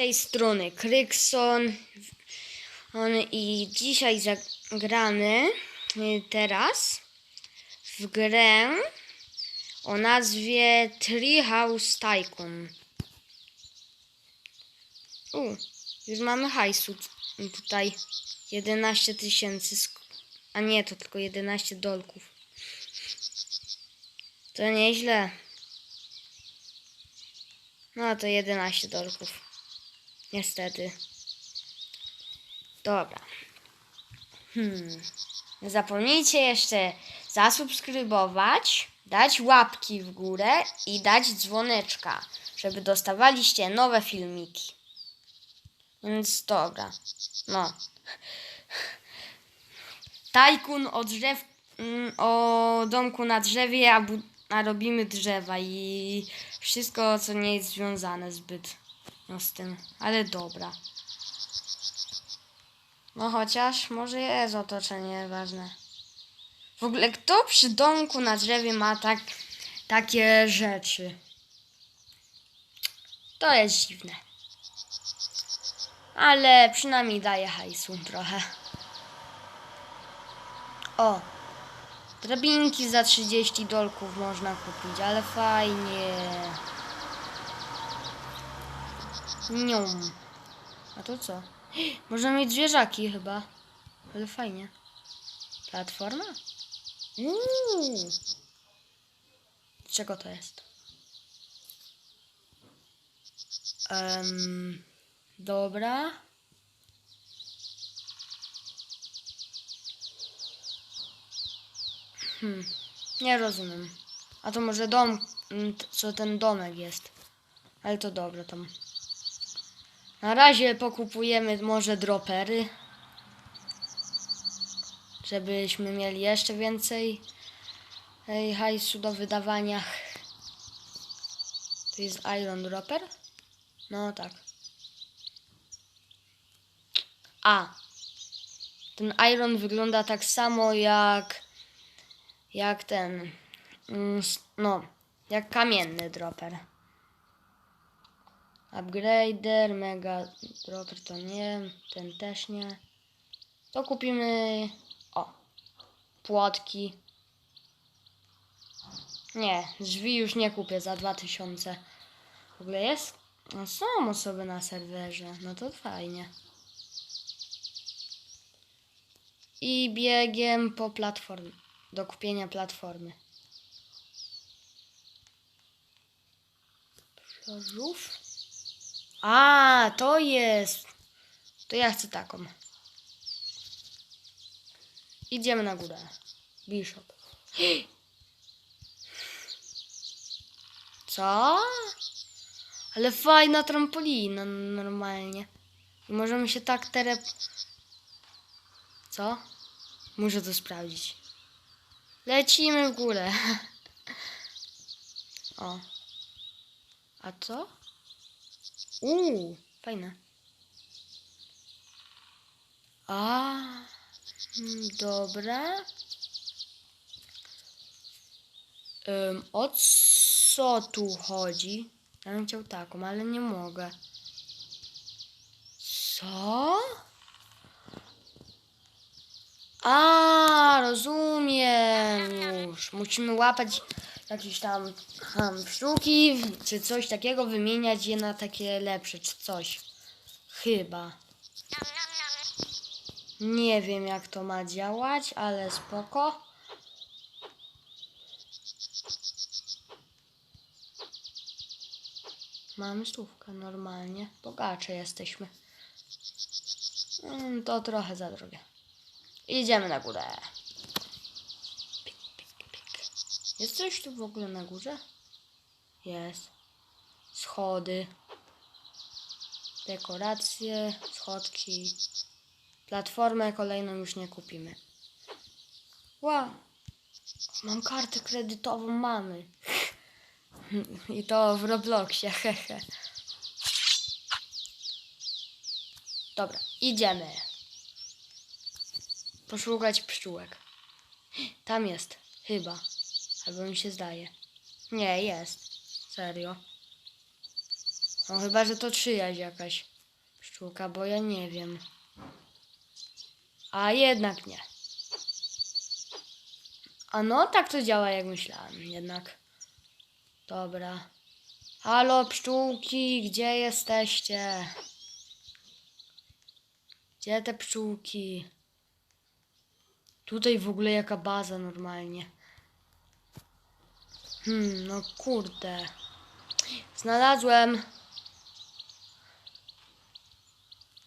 tej strony Krykson on i dzisiaj zagramy y, teraz w grę o nazwie Treehouse Tycoon. U, już mamy hajsu tutaj 11 tysięcy, a nie, to tylko 11 dolków. To nieźle. No to 11 dolków. Niestety. Dobra. Hmm. Zapomnijcie jeszcze zasubskrybować, dać łapki w górę i dać dzwoneczka, żeby dostawaliście nowe filmiki. Więc dobra. No. Tajkun o drzew, mm, o domku na drzewie, a, bu- a robimy drzewa i wszystko, co nie jest związane zbyt no, z tym. Ale dobra. No chociaż może jest otoczenie ważne. W ogóle kto przy domku na drzewie ma tak, takie rzeczy? To jest dziwne. Ale przynajmniej daje hajsu trochę. O! Drabinki za 30 dolków można kupić, ale fajnie. Nium. A to co? Można mieć zwierzaki chyba. Ale fajnie. Platforma? Uuu. Czego to jest? Um, dobra. Hmm. Nie rozumiem. A to może dom, mm, co ten domek jest. Ale to dobra tam. Na razie pokupujemy może dropery. Żebyśmy mieli jeszcze więcej ej, hajsu do wydawania. To jest Iron Dropper? No tak. A. Ten Iron wygląda tak samo jak jak ten mm, no jak kamienny dropper. Upgrader, mega dropper to nie, ten też nie. To kupimy o płotki. Nie, drzwi już nie kupię za 2000. W ogóle jest? No są osoby na serwerze, no to fajnie. I biegiem po platformie, do kupienia platformy. Przerzów? A, to jest. To ja chcę taką. Idziemy na górę. Bishop. Co? Ale fajna trampolina normalnie. I możemy się tak terep... Co? Muszę to sprawdzić. Lecimy w górę. O. A co? Uuu, fajne. A, mm, dobra. Ym, o co tu chodzi? Ja bym chciał taką, ale nie mogę. Co? A, rozumiem już. Musimy łapać jakieś tam um, sztuki, czy coś takiego, wymieniać je na takie lepsze, czy coś. Chyba. Nie wiem, jak to ma działać, ale spoko. Mamy stówkę normalnie. Bogacze jesteśmy. Mm, To trochę za drogie. Idziemy na górę. Jest coś tu w ogóle na górze? Jest. Schody. Dekoracje, schodki. Platformę kolejną już nie kupimy. Wow. Mam kartę kredytową mamy. I to w Robloxie, hehe. Dobra, idziemy. Poszukać pszczółek. Tam jest, chyba. Albo mi się zdaje. Nie, jest. Serio. No chyba, że to czyjaś jakaś. pszczółka, bo ja nie wiem. A jednak nie. A no, tak to działa, jak myślałem, jednak. Dobra. Halo, pszczółki, gdzie jesteście? Gdzie te pszczółki? Tutaj w ogóle jaka baza normalnie. Hmm, no kurde. Znalazłem.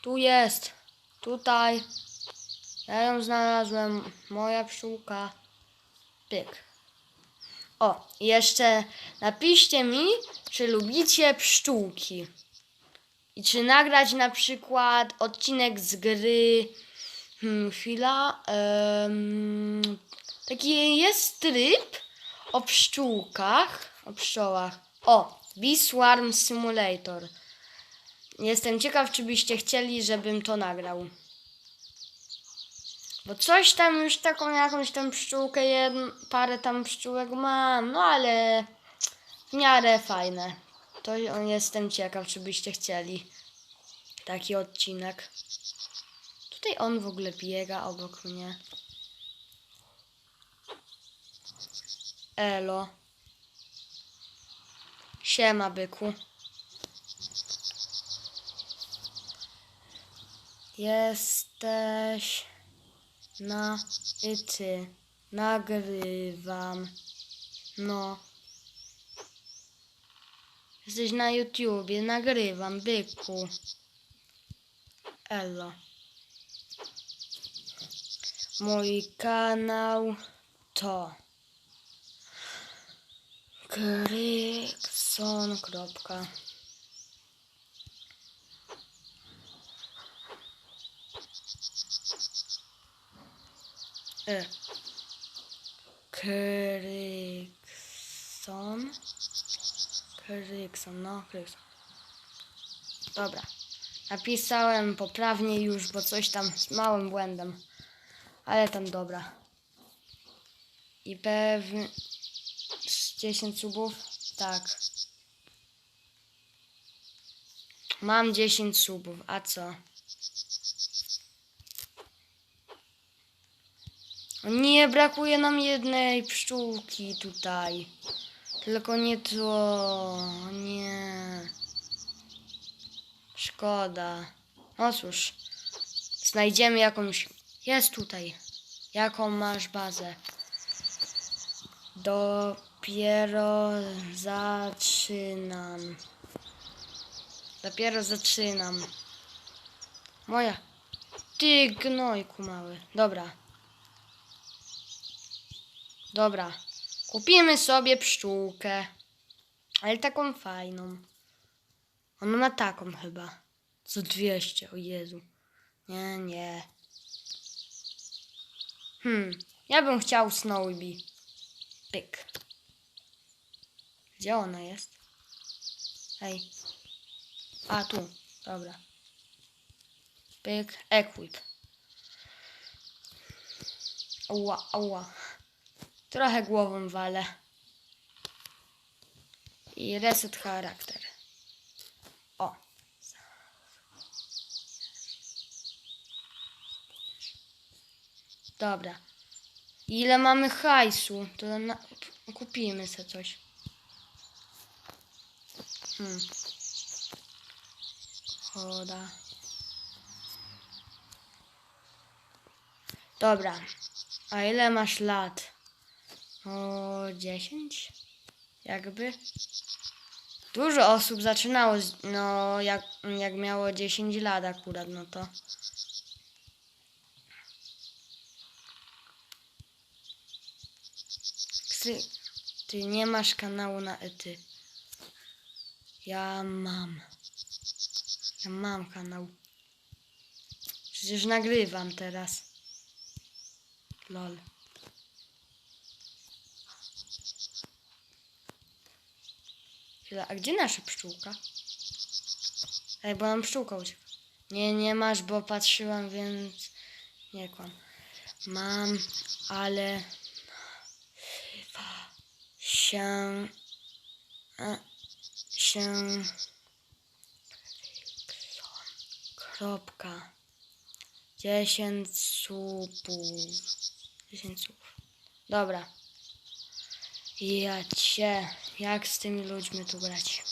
Tu jest. Tutaj. Ja ją znalazłem. Moja pszczółka. Pyk. O, jeszcze napiszcie mi, czy lubicie pszczółki. I czy nagrać na przykład odcinek z gry. Hmm, chwila. em, taki jest tryb o pszczółkach. O pszczołach. O, Bee Swarm Simulator. Jestem ciekaw, czy byście chcieli, żebym to nagrał. Bo coś tam już taką jakąś tam pszczółkę, jedn, parę tam pszczółek mam, no ale w miarę fajne. To jestem ciekaw, czy byście chcieli taki odcinek. Tutaj on w ogóle biega obok mnie. Elo. Siema, byku. Jesteś na ty. Nagrywam. No. Jesteś na YouTubie, nagrywam, byku. Elo. Mój kanał to Krykson. Kropka. E. Krykson. Krykson, no, Krykson. Dobra. Napisałem poprawnie już, bo coś tam z małym błędem. Ale tam dobra. I pewnie... z 10 subów? Tak. Mam 10 subów, a co? Nie, brakuje nam jednej pszczółki tutaj. Tylko nie to. Nie. Szkoda. No cóż. Znajdziemy jakąś. Jest tutaj. Jaką masz bazę? Dopiero zaczynam. Dopiero zaczynam. Moja. Ty gnojku mały. Dobra. Dobra. Kupimy sobie pszczółkę. Ale taką fajną. Ona ma taką chyba. Za 200, o Jezu. Nie, nie. Hmm. Ja bym chciał Snowbee. Pyk. Gdzie ona jest? Ej. A, tu. Dobra. Pyk. Equip. Ała, ała. Trochę głową walę. I reset charakter. O. Dobra. Ile mamy hajsu? To na... kupimy sobie coś. Hmm. Choda. Dobra. A ile masz lat? O 10? Jakby. Dużo osób zaczynało, z- no jak, jak miało 10 lat akurat, no to. Ty, ty nie masz kanału na ety. Ja mam. Ja mam kanał. Przecież nagrywam teraz. Lol. Chwila, a gdzie nasza pszczółka? Ej, bo nam pszczółka uciekła. Nie, nie masz, bo patrzyłam, więc nie kłam. Mam, ale się a, się Kropka. 10 subów. 10 subów. Dobra. Ja cię. Jak z tymi ludźmi tu grać?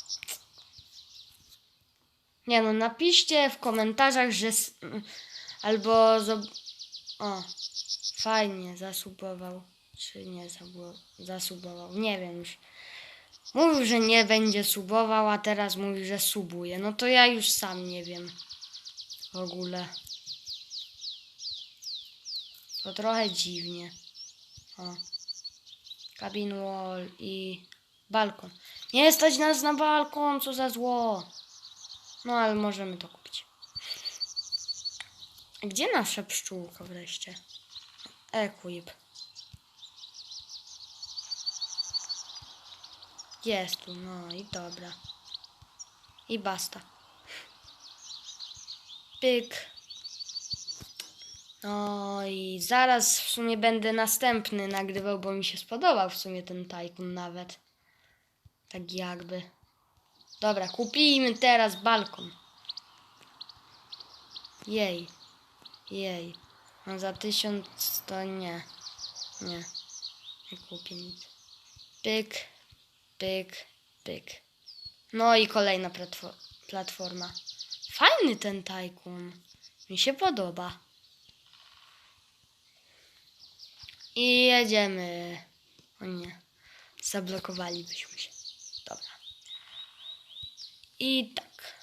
Nie no, napiszcie w komentarzach, że... Albo... O. Fajnie, zasubował. Czy nie zasubował? Nie wiem już. Mówił, że nie będzie subował, a teraz mówi, że subuje. No to ja już sam nie wiem. W ogóle. To trochę dziwnie. O. Cabin wall i balkon. Nie stać nas na balkon, co za zło. No ale możemy to kupić. Gdzie nasza pszczółka wreszcie? Equip. Jest tu, no i dobra. I basta. Pyk. No i zaraz w sumie będę następny nagrywał, bo mi się spodobał w sumie ten Tycoon nawet. Tak jakby. Dobra, kupimy teraz balkon. Jej. Jej. No za tysiąc to nie. Nie. Nie kupię nic. Pyk. Pyk. Pyk. No i kolejna platfo- platforma. Fajny ten Tycoon. Mi się podoba. I jedziemy. O nie. Zablokowalibyśmy się. Dobra. I tak.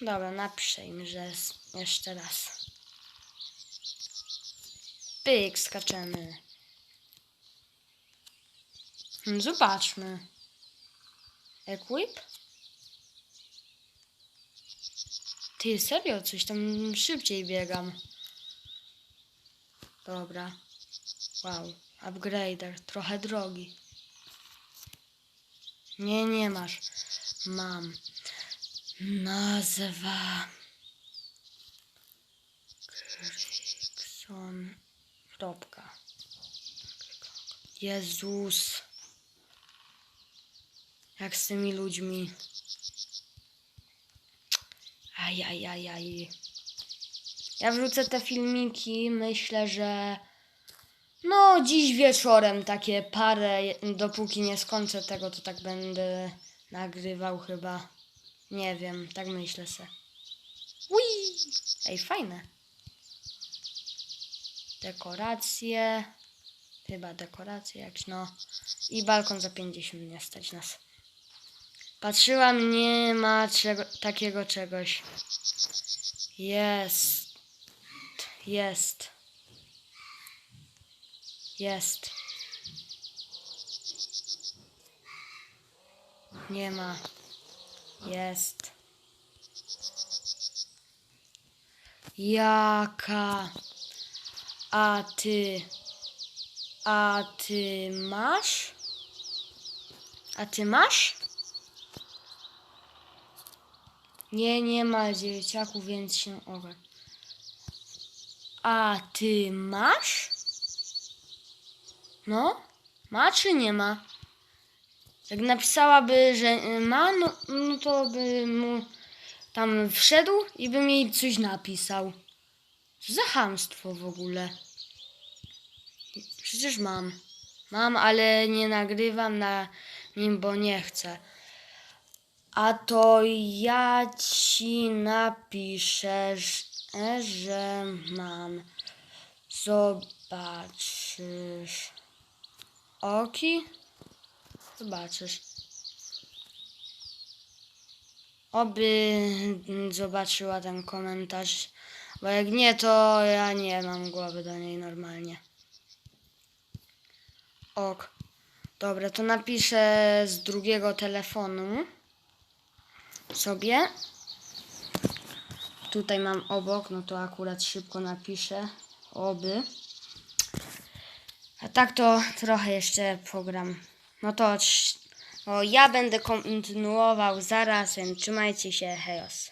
Dobra, napiszę że jeszcze raz. Pyk, skaczemy. Hmm, Zobaczmy. Equip? Ty, serio, coś tam szybciej biegam. Dobra. Wow, upgrader, trochę drogi. Nie, nie masz. Mam. Nazwa. Krykson. Kropka. Jezus. Jak z tymi ludźmi. Ajajajaj. Ja wrzucę te filmiki, myślę, że no dziś wieczorem takie parę, dopóki nie skończę tego, to tak będę nagrywał chyba. Nie wiem, tak myślę se. Ui! Ej, fajne. Dekoracje. Chyba dekoracje jakieś, no. I balkon za 50 nie stać nas. Patrzyłam, nie ma czego, takiego czegoś. Jest. Jest. Jest. Nie ma. Jest. Jaka? A ty. A ty masz? A ty masz? Nie, nie ma dzieciaków, więc się ogarn. A ty masz? No? Ma czy nie ma? Jak napisałaby, że y, ma, no, no to by mu tam wszedł i by mi coś napisał. Co za chamstwo w ogóle. Przecież mam. Mam, ale nie nagrywam na nim, bo nie chcę. A to ja ci napiszę, że mam. Zobaczysz. Oki? Zobaczysz. Oby zobaczyła ten komentarz. Bo jak nie, to ja nie mam głowy do niej normalnie. Ok. Dobra, to napiszę z drugiego telefonu sobie. Tutaj mam obok, no to akurat szybko napiszę. Oby. A tak to trochę jeszcze program. No to o, ja będę kontynuował zaraz, więc trzymajcie się, hejos.